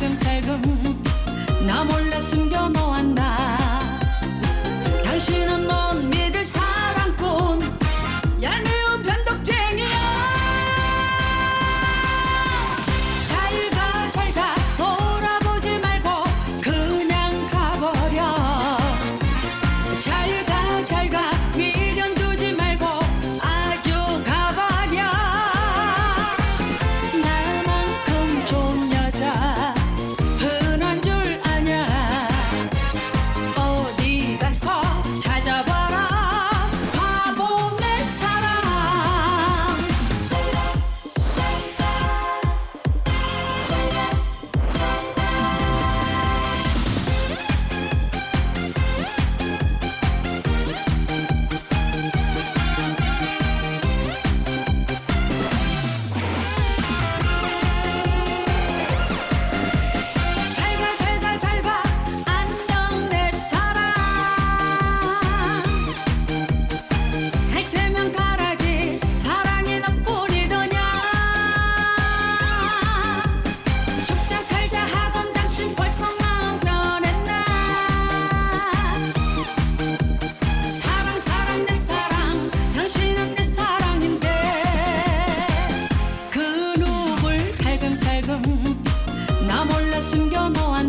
살금살금 나 몰래 숨겨 놓았다. 당신은 너 숨겨놓아